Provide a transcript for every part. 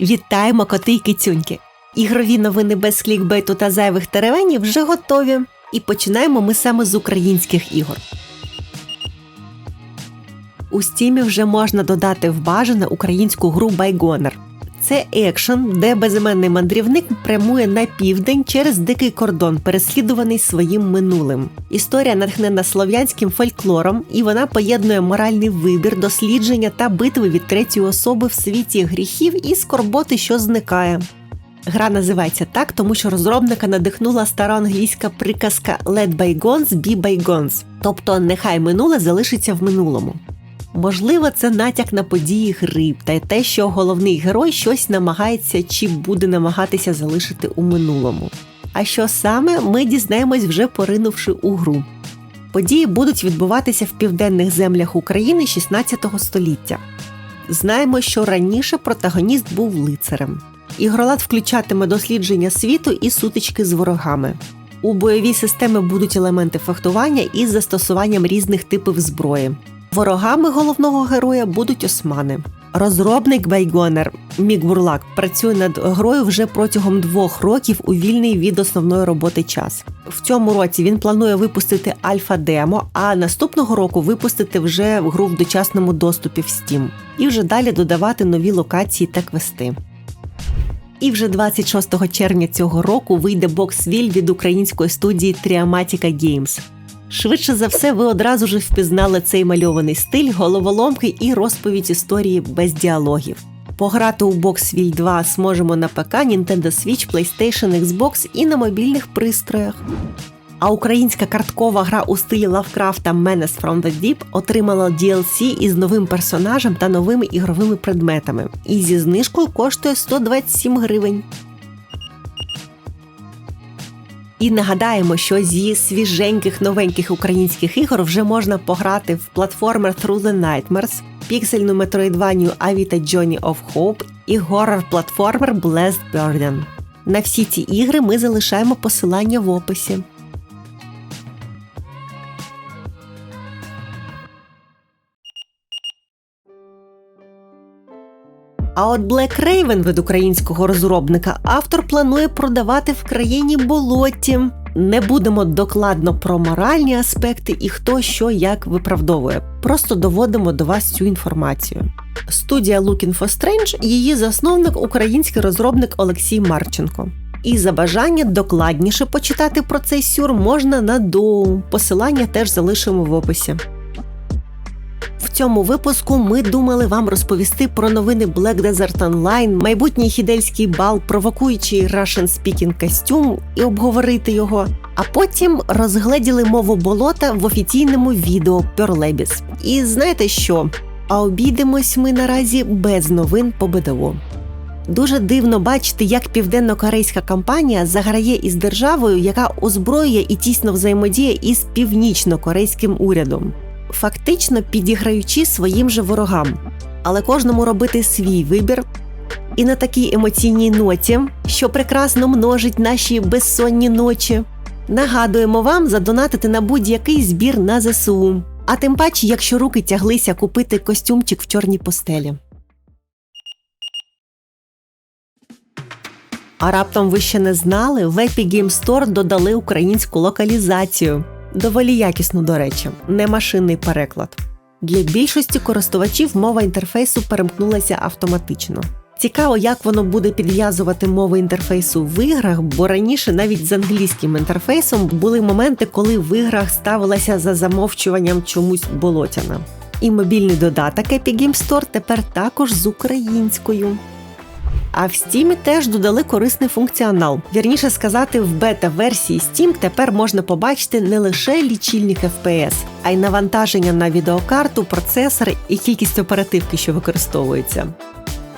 Вітаємо коти й кицюньки! Ігрові новини без клікбейту та зайвих теревенів вже готові. І починаємо ми саме з українських ігор. У стімі вже можна додати в бажане українську гру Байгонер. Це екшен, де безіменний мандрівник прямує на південь через дикий кордон, переслідуваний своїм минулим. Історія натхнена слов'янським фольклором, і вона поєднує моральний вибір, дослідження та битви від третьої особи в світі гріхів і скорботи, що зникає. Гра називається так, тому що розробника надихнула староанглійська приказка «Let bygones be bygones», тобто нехай минуле залишиться в минулому. Можливо, це натяк на події гри та й те, що головний герой щось намагається чи буде намагатися залишити у минулому. А що саме ми дізнаємось вже поринувши у гру. Події будуть відбуватися в південних землях України 16 століття. Знаємо, що раніше протагоніст був лицарем. Ігролад включатиме дослідження світу і сутички з ворогами. У бойовій системі будуть елементи фехтування із застосуванням різних типів зброї. Ворогами головного героя будуть османи. Розробник Байгонер Мік Бурлак працює над грою вже протягом двох років у вільний від основної роботи час. В цьому році він планує випустити альфа-демо, а наступного року випустити вже гру в дочасному доступі в Steam. і вже далі додавати нові локації та квести. І вже 26 червня цього року вийде боксвіль від української студії Triamatica Games. Швидше за все, ви одразу ж впізнали цей мальований стиль, головоломки і розповідь історії без діалогів. Пограти у Box Boxville 2 зможемо на ПК, Nintendo Switch, PlayStation, Xbox і на мобільних пристроях. А українська карткова гра у стилі Лавкрафта Menace from the Deep отримала DLC із новим персонажем та новими ігровими предметами. І зі знижкою коштує 127 гривень. І нагадаємо, що зі свіженьких новеньких українських ігор вже можна пограти в платформер Through the Nightmares, піксельну метроїдванію Avita Johnny of Hope і горор-платформер Blessed Burden. На всі ці ігри ми залишаємо посилання в описі. А от Black Raven від українського розробника автор планує продавати в країні болоті. Не будемо докладно про моральні аспекти і хто що як виправдовує. Просто доводимо до вас цю інформацію. Студія Looking for Strange, її засновник український розробник Олексій Марченко. І за бажання докладніше почитати про цей сюр можна на доу. Посилання теж залишимо в описі. В цьому випуску ми думали вам розповісти про новини Black Desert Online, майбутній хідельський бал, провокуючий Russian Speaking костюм і обговорити його. А потім розгледіли мову болота в офіційному відео Перлебіс. І знаєте що? А обійдемось ми наразі без новин по БДО. Дуже дивно бачити, як південно-корейська компанія заграє із державою, яка озброює і тісно взаємодіє із північно-корейським урядом фактично підіграючи своїм же ворогам, але кожному робити свій вибір. І на такій емоційній ноті, що прекрасно множить наші безсонні ночі, нагадуємо вам задонатити на будь-який збір на ЗСУ. А тим паче, якщо руки тяглися купити костюмчик в чорній постелі. А раптом ви ще не знали, в Epic Game Store додали українську локалізацію. Доволі якісно, до речі, не машинний переклад. Для більшості користувачів мова інтерфейсу перемкнулася автоматично. Цікаво, як воно буде підв'язувати мови інтерфейсу в іграх, бо раніше навіть з англійським інтерфейсом були моменти, коли в іграх ставилася за замовчуванням чомусь болотяна. І мобільний додаток Epic Game Store тепер також з українською. А в Steam теж додали корисний функціонал. Вірніше сказати, в бета-версії Steam тепер можна побачити не лише лічильник FPS, а й навантаження на відеокарту, процесор і кількість оперативки, що використовується.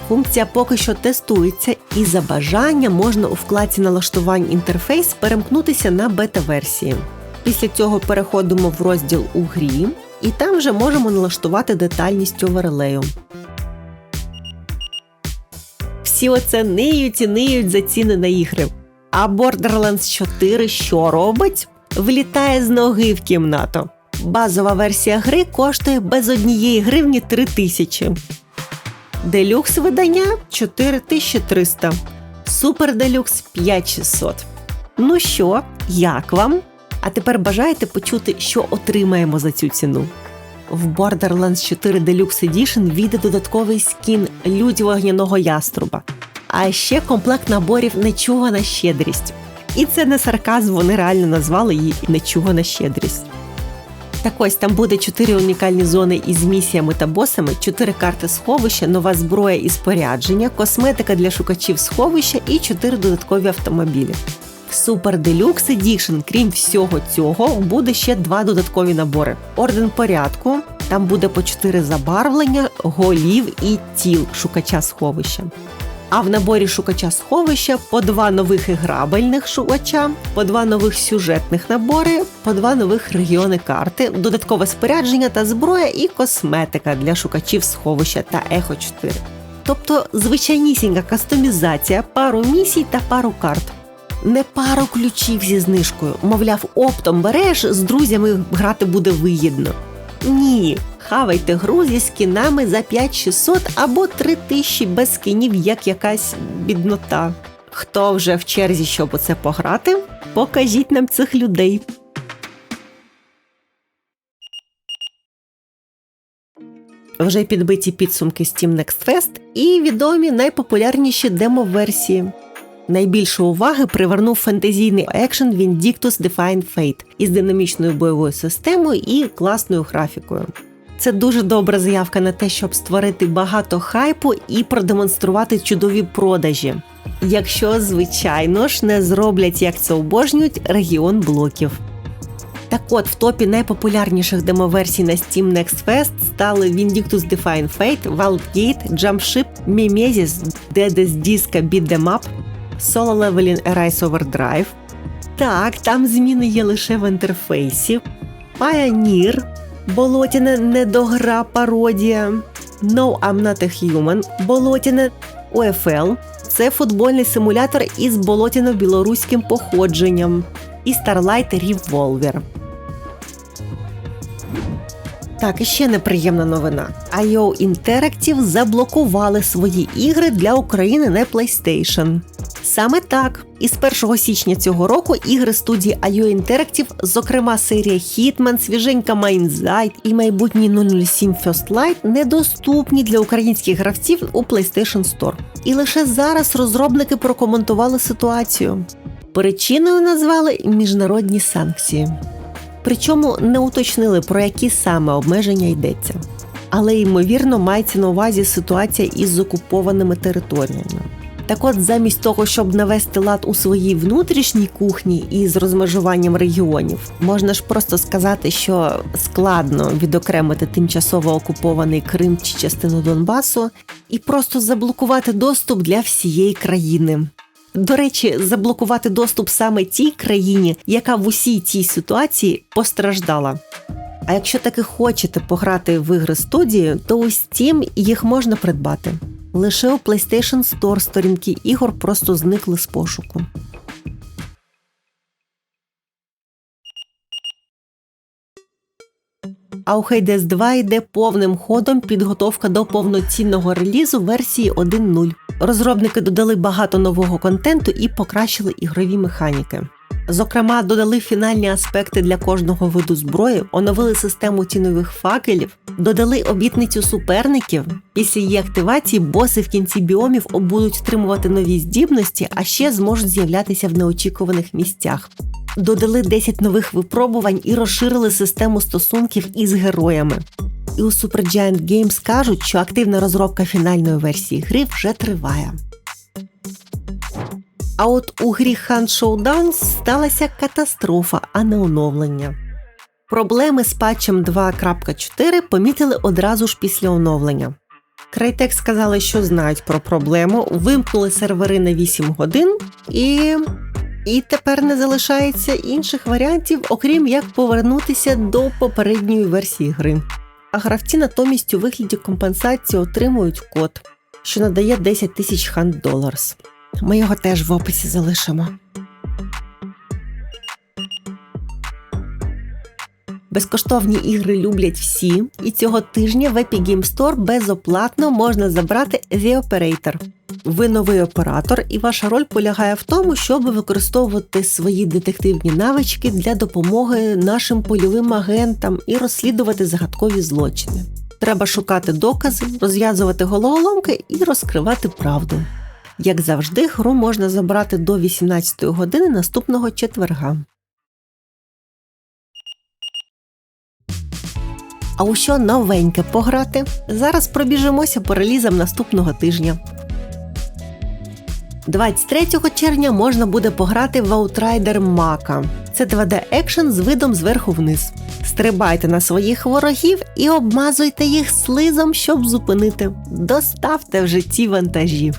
Функція поки що тестується, і за бажання можна у вкладці налаштувань інтерфейс перемкнутися на бета-версії. Після цього переходимо в розділ у грі, і там вже можемо налаштувати детальність оверлею всі оце ниють і ниють за ціни на ігри. А Borderlands 4 що робить? Влітає з ноги в кімнату. Базова версія гри коштує без однієї гривні 3 тисячі. Делюкс видання 4300. Супер делюкс 5600. Ну що, як вам? А тепер бажаєте почути, що отримаємо за цю ціну? В Borderlands 4 Deluxe Edition війде додатковий скін Людь вогняного яструба, а ще комплект наборів Нечувана щедрість. І це не сарказм, вони реально назвали її Нечувана щедрість. Так ось там буде чотири унікальні зони із місіями та босами, чотири карти сховища, нова зброя і спорядження, косметика для шукачів сховища і чотири додаткові автомобілі. Super Deluxe Edition, крім всього цього, буде ще два додаткові набори: орден порядку. Там буде по чотири забарвлення, голів і тіл шукача сховища. А в наборі шукача сховища по два нових грабельних шукача, по два нових сюжетних набори, по два нових регіони карти, додаткове спорядження та зброя і косметика для шукачів сховища та Ехо 4. Тобто звичайнісінька кастомізація, пару місій та пару карт. Не пару ключів зі знижкою, мовляв, оптом береш, з друзями грати буде вигідно. Ні, хавайте гру зі скінами за 5600 або 3000 без скінів, як якась біднота. Хто вже в черзі, щоб у це пограти? Покажіть нам цих людей. Вже підбиті підсумки Steam Next Fest і відомі найпопулярніші демо-версії. Найбільше уваги привернув фентезійний екшен Vindictus Defined Fate із динамічною бойовою системою і класною графікою. Це дуже добра заявка на те, щоб створити багато хайпу і продемонструвати чудові продажі. Якщо, звичайно ж, не зроблять, як це обожнюють, регіон блоків. Так от, в топі найпопулярніших демоверсій на Steam Next Fest стали Vindictus Define Fate, Wildgate, Jumpship, Mimesis, Dedes Disco Beat Them Up, Solo Leveling Arise Overdrive. Так, там зміни є лише в інтерфейсі. Pioneer, болотяне недогра пародія. No I'm Not a Human, болотяне UFL. Це футбольний симулятор із болотяно-білоруським походженням. І Starlight Revolver. Так, і ще неприємна новина. IO Interactive заблокували свої ігри для України на PlayStation. Саме так, із 1 січня цього року ігри студії IO Interactive, зокрема серія Hitman, свіженька Mindsight і майбутній 007 First Light, недоступні для українських гравців у PlayStation Store. І лише зараз розробники прокоментували ситуацію. Причиною назвали міжнародні санкції. Причому не уточнили, про які саме обмеження йдеться. Але ймовірно мається на увазі ситуація із окупованими територіями. Так от, замість того, щоб навести лад у своїй внутрішній кухні із розмежуванням регіонів, можна ж просто сказати, що складно відокремити тимчасово окупований Крим чи частину Донбасу і просто заблокувати доступ для всієї країни. До речі, заблокувати доступ саме тій країні, яка в усій цій ситуації постраждала. А якщо таки хочете пограти в ігри студії, то у Steam їх можна придбати. Лише у PlayStation Store сторінки ігор просто зникли з пошуку. А у Hades 2 йде повним ходом підготовка до повноцінного релізу версії 1.0. Розробники додали багато нового контенту і покращили ігрові механіки. Зокрема, додали фінальні аспекти для кожного виду зброї, оновили систему тінових факелів, додали обітницю суперників. Після її активації боси в кінці біомів будуть отримувати нові здібності, а ще зможуть з'являтися в неочікуваних місцях. Додали 10 нових випробувань і розширили систему стосунків із героями. І у Supergiant Games кажуть, що активна розробка фінальної версії гри вже триває. А от у грі Hunt Showdown сталася катастрофа, а не оновлення. Проблеми з патчем 2.4 помітили одразу ж після оновлення. Crytek сказали, що знають про проблему, вимкнули сервери на 8 годин, і І тепер не залишається інших варіантів, окрім як повернутися до попередньої версії гри. А гравці натомість у вигляді компенсації отримують код, що надає 10 тисяч ханд доларс. Ми його теж в описі залишимо. Безкоштовні ігри люблять всі, і цього тижня в Epic Game Store безоплатно можна забрати The Operator. Ви новий оператор, і ваша роль полягає в тому, щоб використовувати свої детективні навички для допомоги нашим польовим агентам і розслідувати загадкові злочини. Треба шукати докази, розв'язувати головоломки і розкривати правду. Як завжди, гру можна забрати до 18 години наступного четверга. А у що новеньке пограти? Зараз пробіжимося релізам наступного тижня. 23 червня можна буде пограти в Outrider Мака. Це 2D екшен з видом зверху вниз. Стрибайте на своїх ворогів і обмазуйте їх слизом, щоб зупинити. Доставте вже ці вантажі.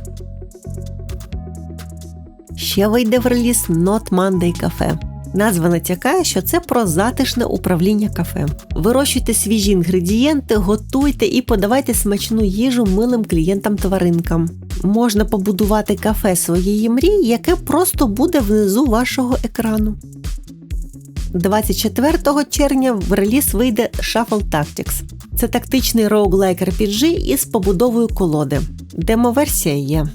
Ще вийде в реліз Not Monday Cafe. Назва натякає, що це про затишне управління кафе. Вирощуйте свіжі інгредієнти, готуйте і подавайте смачну їжу милим клієнтам-тваринкам. Можна побудувати кафе своєї мрії, яке просто буде внизу вашого екрану. 24 червня в реліз вийде Shuffle Tactics. Це тактичний роуглайк RPG із побудовою колоди. Демоверсія є.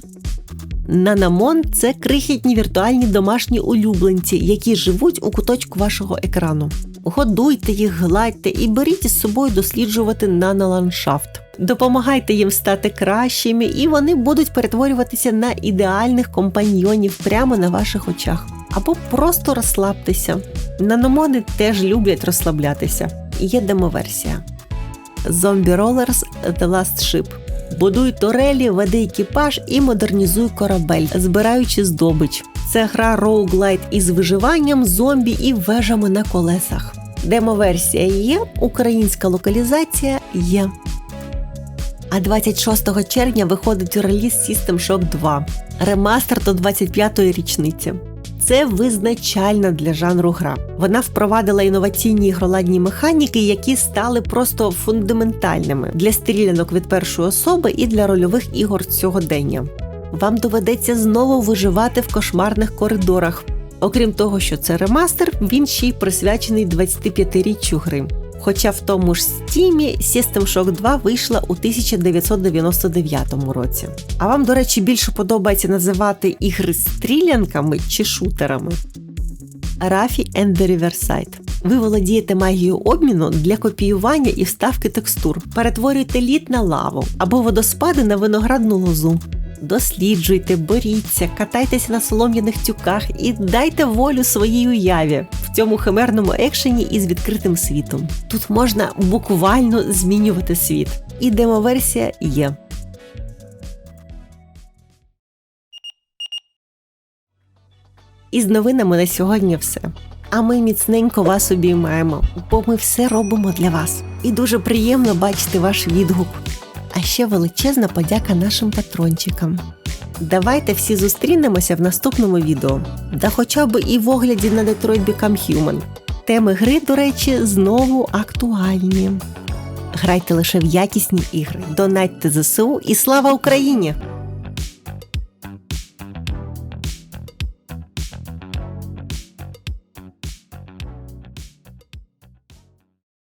Нанамон це крихітні віртуальні домашні улюбленці, які живуть у куточку вашого екрану. Годуйте їх, гладьте і беріть із собою досліджувати наноландшафт. Допомагайте їм стати кращими, і вони будуть перетворюватися на ідеальних компаньйонів прямо на ваших очах. Або просто розслабтеся. Наномони теж люблять розслаблятися. Є демоверсія. Zombie Rollers The Last Ship Будуй турелі, веди екіпаж і модернізуй корабель, збираючи здобич. Це гра роуглайт із виживанням, зомбі і вежами на колесах. Демоверсія є, українська локалізація є. А 26 червня виходить реліз System Shock 2, ремастер до 25-ї річниці. Це визначальна для жанру гра. Вона впровадила інноваційні ігроладні механіки, які стали просто фундаментальними для стрілянок від першої особи і для рольових ігор сьогодення. Вам доведеться знову виживати в кошмарних коридорах. Окрім того, що це ремастер, він ще й присвячений 25-річчю гри. Хоча в тому ж стімі System Shock 2 вийшла у 1999 році. А вам, до речі, більше подобається називати ігри стрілянками чи шутерами? Рафі and the Riverside. Ви володієте магією обміну для копіювання і вставки текстур. Перетворюйте лід на лаву або водоспади на виноградну лозу. Досліджуйте, боріться, катайтеся на солом'яних тюках і дайте волю своїй уяві цьому химерному екшені із відкритим світом. Тут можна буквально змінювати світ. І демоверсія є. І з новинами на сьогодні все. А ми міцненько вас обіймаємо, бо ми все робимо для вас. І дуже приємно бачити ваш відгук. А ще величезна подяка нашим патрончикам. Давайте всі зустрінемося в наступному відео, да хоча б і в огляді на Detroit Become Human. Теми гри, до речі, знову актуальні. Грайте лише в якісні ігри, донатьте ЗСУ і слава Україні!